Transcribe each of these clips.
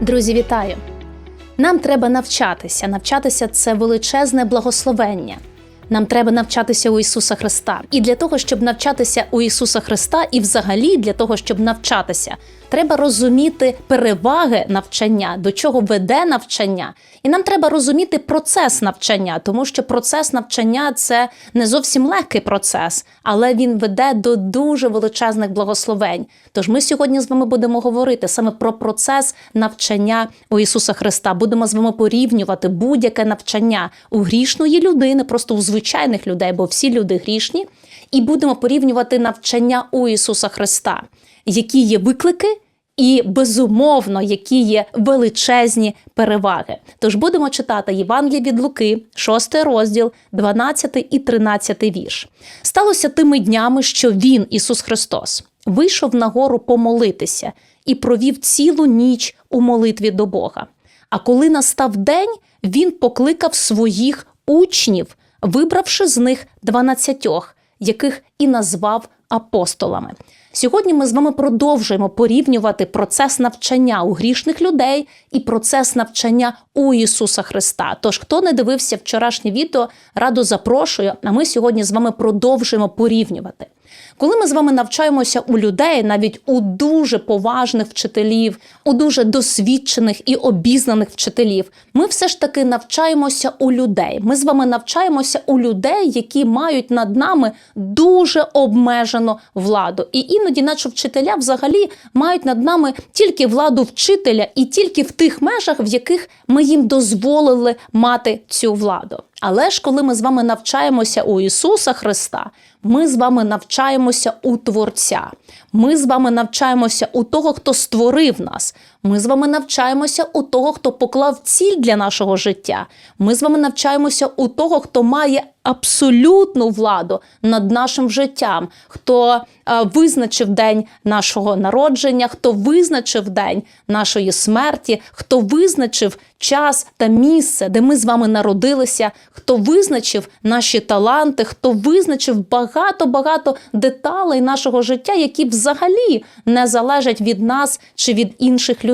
Друзі, вітаю! Нам треба навчатися. Навчатися це величезне благословення. Нам треба навчатися у Ісуса Христа. І для того, щоб навчатися у Ісуса Христа, і взагалі для того, щоб навчатися, треба розуміти переваги навчання, до чого веде навчання. І нам треба розуміти процес навчання, тому що процес навчання це не зовсім легкий процес, але він веде до дуже величезних благословень. Тож ми сьогодні з вами будемо говорити саме про процес навчання у Ісуса Христа. Будемо з вами порівнювати будь-яке навчання у грішної людини, просто у звичайних людей, бо всі люди грішні, і будемо порівнювати навчання у Ісуса Христа, які є виклики. І безумовно, які є величезні переваги. Тож будемо читати Євангеліє від Луки, 6 розділ, 12 і 13 вірш. Сталося тими днями, що він, Ісус Христос, вийшов на гору помолитися і провів цілу ніч у молитві до Бога. А коли настав день, він покликав своїх учнів, вибравши з них дванадцятьох, яких і назвав апостолами. Сьогодні ми з вами продовжуємо порівнювати процес навчання у грішних людей і процес навчання у Ісуса Христа. Тож, хто не дивився вчорашнє відео, радо запрошую. А ми сьогодні з вами продовжуємо порівнювати. Коли ми з вами навчаємося у людей, навіть у дуже поважних вчителів, у дуже досвідчених і обізнаних вчителів, ми все ж таки навчаємося у людей. Ми з вами навчаємося у людей, які мають над нами дуже обмежену владу. І іноді, наче вчителя, взагалі мають над нами тільки владу вчителя і тільки в тих межах, в яких ми їм дозволили мати цю владу. Але ж коли ми з вами навчаємося у Ісуса Христа, ми з вами навчаємося у Творця. Ми з вами навчаємося у того, хто створив нас. Ми з вами навчаємося у того, хто поклав ціль для нашого життя. Ми з вами навчаємося у того, хто має абсолютну владу над нашим життям, хто е, визначив день нашого народження, хто визначив день нашої смерті, хто визначив час та місце, де ми з вами народилися, хто визначив наші таланти, хто визначив багато-багато деталей нашого життя, які взагалі не залежать від нас чи від інших людей.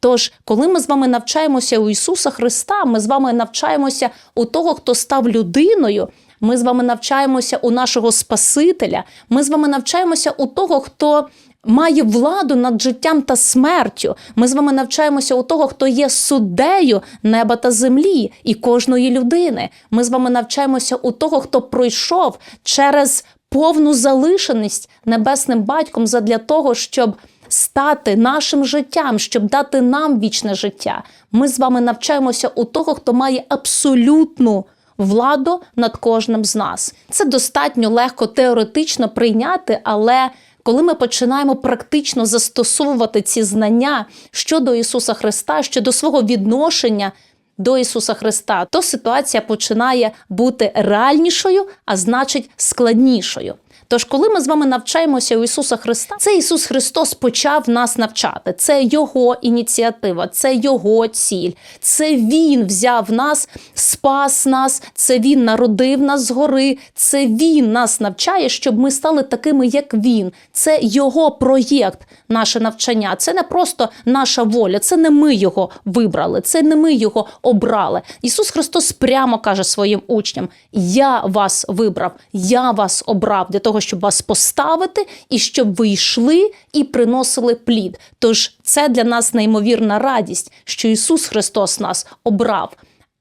Тож, коли ми з вами навчаємося у Ісуса Христа, ми з вами навчаємося у того, хто став людиною. Ми з вами навчаємося у нашого Спасителя. Ми з вами навчаємося у того, хто має владу над життям та смертю. Ми з вами навчаємося у того, хто є суддею неба та землі і кожної людини. Ми з вами навчаємося у того, хто пройшов через повну залишеність небесним батьком задля того, щоб стати нашим життям, щоб дати нам вічне життя. Ми з вами навчаємося у того, хто має абсолютну владу над кожним з нас. Це достатньо легко теоретично прийняти, але коли ми починаємо практично застосовувати ці знання щодо Ісуса Христа, щодо свого відношення до Ісуса Христа, то ситуація починає бути реальнішою, а значить складнішою. Тож, коли ми з вами навчаємося у Ісуса Христа, це Ісус Христос почав нас навчати. Це Його ініціатива, це Його ціль. Це Він взяв нас, спас нас, це Він народив нас згори, це Він нас навчає, щоб ми стали такими, як Він. Це Його проєкт, наше навчання. Це не просто наша воля, це не ми його вибрали, це не ми його обрали. Ісус Христос прямо каже своїм учням: Я вас вибрав, я вас обрав для того, щоб вас поставити і щоб ви йшли і приносили плід. Тож це для нас неймовірна радість, що Ісус Христос нас обрав.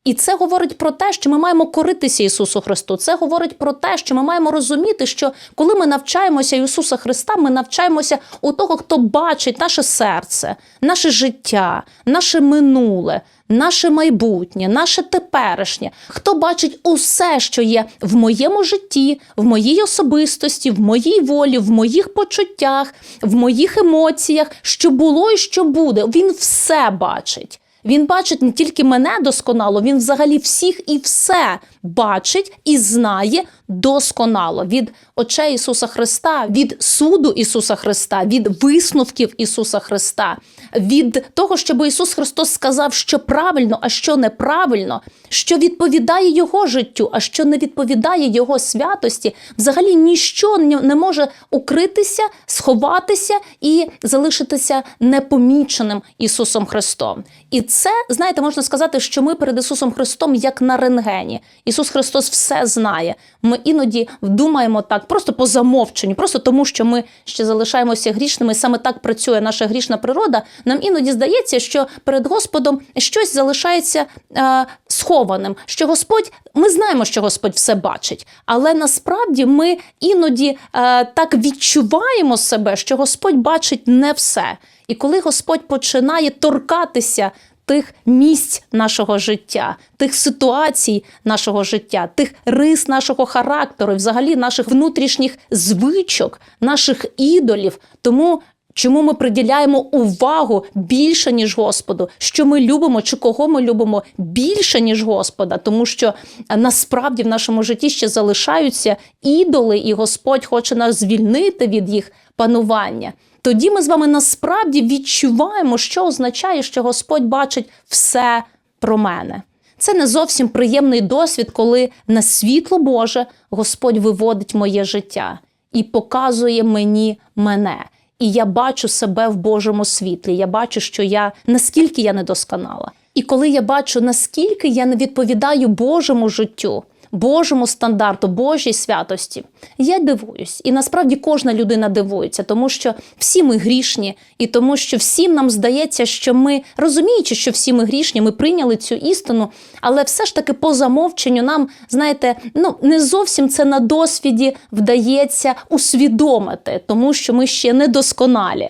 І це говорить про те, що ми маємо коритися Ісусу Христу. Це говорить про те, що ми маємо розуміти, що коли ми навчаємося Ісуса Христа, ми навчаємося у того, хто бачить наше серце, наше життя, наше минуле, наше майбутнє, наше теперішнє, хто бачить усе, що є в моєму житті, в моїй особистості, в моїй волі, в моїх почуттях, в моїх емоціях, що було і що буде. Він все бачить. Він бачить не тільки мене досконало, він взагалі всіх і все бачить і знає досконало від очей Ісуса Христа, від суду Ісуса Христа, від висновків Ісуса Христа, від того, щоб Ісус Христос сказав, що правильно, а що неправильно, що відповідає Його життю, а що не відповідає Його святості, взагалі ніщо не не може укритися, сховатися і залишитися непоміченим Ісусом Христом. І це, знаєте, можна сказати, що ми перед Ісусом Христом як на рентгені. Ісус Христос все знає. Ми іноді думаємо так, просто по замовченню, просто тому, що ми ще залишаємося грішними. Саме так працює наша грішна природа. Нам іноді здається, що перед Господом щось залишається е, схованим. Що Господь, ми знаємо, що Господь все бачить, але насправді ми іноді е, так відчуваємо себе, що Господь бачить не все. І коли Господь починає торкатися тих місць нашого життя, тих ситуацій нашого життя, тих рис нашого характеру, взагалі наших внутрішніх звичок, наших ідолів, тому. Чому ми приділяємо увагу більше, ніж Господу? Що ми любимо, чи кого ми любимо більше, ніж Господа? Тому що е, насправді в нашому житті ще залишаються ідоли, і Господь хоче нас звільнити від їх панування. Тоді ми з вами насправді відчуваємо, що означає, що Господь бачить все про мене. Це не зовсім приємний досвід, коли на світло Боже Господь виводить моє життя і показує мені мене. І я бачу себе в Божому світлі. Я бачу, що я наскільки я недосконала. І коли я бачу, наскільки я не відповідаю Божому життю, Божому стандарту, Божій святості, я дивуюсь. І насправді кожна людина дивується, тому що всі ми грішні, і тому, що всім нам здається, що ми розуміючи, що всі ми грішні, ми прийняли цю істину, але все ж таки по замовченню нам, знаєте, ну не зовсім це на досвіді вдається усвідомити, тому що ми ще недосконалі.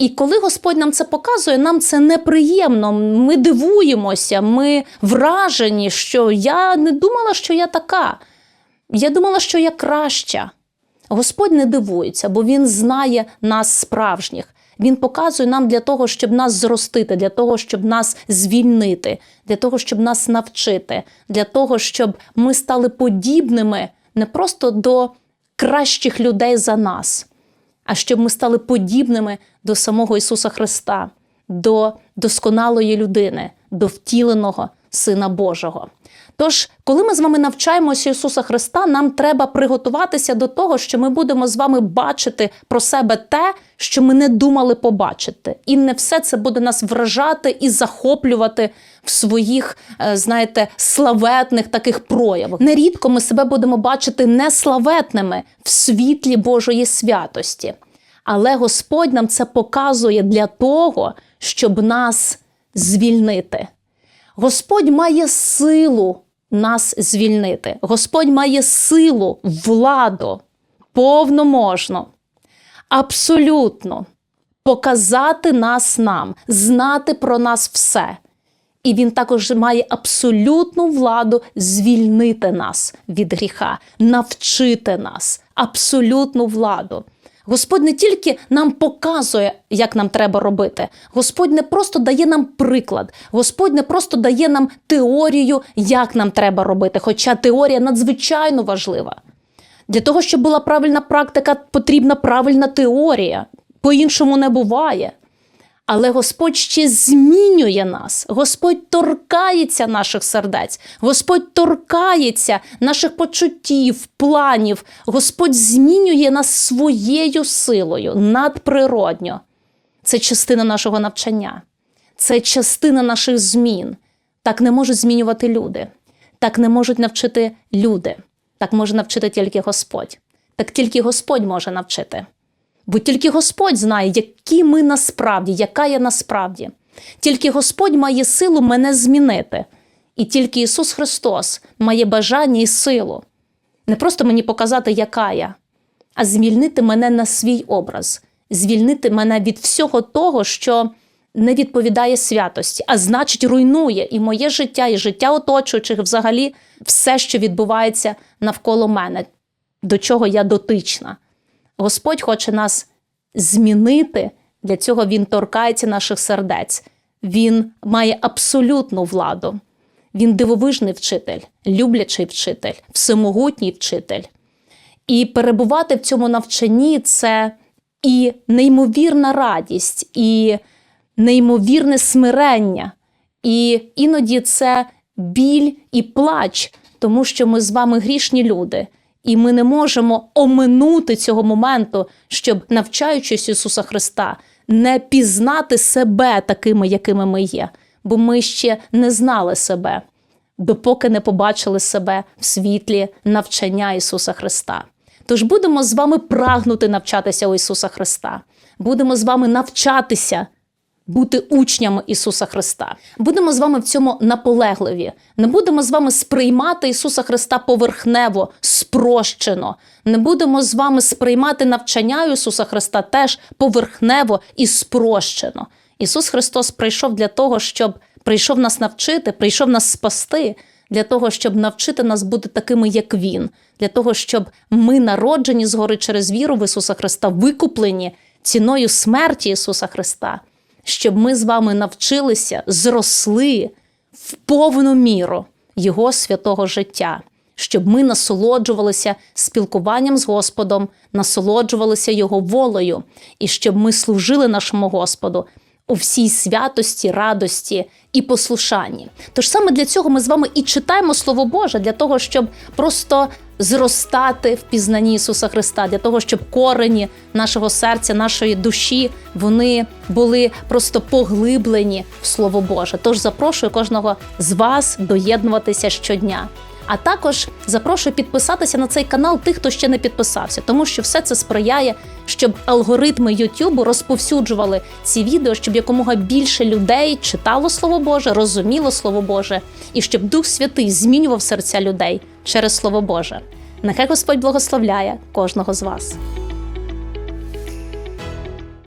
І коли Господь нам це показує, нам це неприємно. Ми дивуємося, ми вражені, що я не думала, що я така. Я думала, що я краща. Господь не дивується, бо Він знає нас справжніх. Він показує нам для того, щоб нас зростити, для того, щоб нас звільнити, для того, щоб нас навчити, для того, щоб ми стали подібними не просто до кращих людей за нас, а щоб ми стали подібними до самого Ісуса Христа, до досконалої людини, до втіленого Сина Божого. Тож, коли ми з вами навчаємося Ісуса Христа, нам треба приготуватися до того, що ми будемо з вами бачити про себе те, що ми не думали побачити. І не все це буде нас вражати і захоплювати в своїх, е, знаєте, славетних таких проявах. Нерідко ми себе будемо бачити неславетними в світлі Божої святості. Але Господь нам це показує для того, щоб нас звільнити. Господь має силу нас звільнити. Господь має силу, владу, повноможно, абсолютно показати нас нам, знати про нас все. І він також має абсолютну владу звільнити нас від гріха, навчити нас, абсолютну владу. Господь не тільки нам показує, як нам треба робити. Господь не просто дає нам приклад, Господь не просто дає нам теорію, як нам треба робити, хоча теорія надзвичайно важлива. Для того, щоб була правильна практика, потрібна правильна теорія. По-іншому не буває. Але Господь ще змінює нас. Господь торкається наших сердець, Господь торкається наших почуттів, планів. Господь змінює нас своєю силою надприродньо. Це частина нашого навчання, це частина наших змін. Так не можуть змінювати люди, так не можуть навчити люди. Так може навчити тільки Господь. Так тільки Господь може навчити. Бо тільки Господь знає, які ми насправді, яка я насправді. Тільки Господь має силу мене змінити. І тільки Ісус Христос має бажання і силу не просто мені показати, яка я, а звільнити мене на свій образ, звільнити мене від всього того, що не відповідає святості, а значить, руйнує і моє життя, і життя оточуючих, взагалі все, що відбувається навколо мене, до чого я дотична. Господь хоче нас змінити. Для цього Він торкається наших сердець. Він має абсолютну владу. Він дивовижний вчитель, люблячий вчитель, всемогутній вчитель. І перебувати в цьому навчанні це і неймовірна радість, і неймовірне смирення, і іноді це біль і плач, тому що ми з вами грішні люди, і ми не можемо оминути цього моменту, щоб, навчаючись Ісуса Христа, не пізнати себе такими, якими ми є, бо ми ще не знали себе, допоки не побачили себе в світлі навчання Ісуса Христа. Тож будемо з вами прагнути навчатися у Ісуса Христа. Будемо з вами навчатися бути учнями Ісуса Христа. Будемо з вами в цьому наполегливі. Не будемо з вами сприймати Ісуса Христа поверхнево, спрощено. Не будемо з вами сприймати навчання Ісуса Христа теж поверхнево і спрощено. Ісус Христос прийшов для того, щоб прийшов нас навчити, прийшов нас спасти, для того, щоб навчити нас бути такими, як Він, для того, щоб ми, народжені згори через віру в Ісуса Христа, викуплені ціною смерті Ісуса Христа, щоб ми з вами навчилися, зросли в повну міру Його святого життя, щоб ми насолоджувалися спілкуванням з Господом, насолоджувалися Його волею, і щоб ми служили нашому Господу у всій святості, радості і послушанні. Тож саме для цього ми з вами і читаємо Слово Боже, для того, щоб просто зростати в пізнанні Ісуса Христа, для того, щоб корені нашого серця, нашої душі, вони були просто поглиблені в Слово Боже. Тож запрошую кожного з вас доєднуватися щодня. А також запрошую підписатися на цей канал тих, хто ще не підписався, тому що все це сприяє, щоб алгоритми Ютубу розповсюджували ці відео, щоб якомога більше людей читало Слово Боже, розуміло Слово Боже, і щоб Дух Святий змінював серця людей через Слово Боже. Нехай Господь благословляє кожного з вас.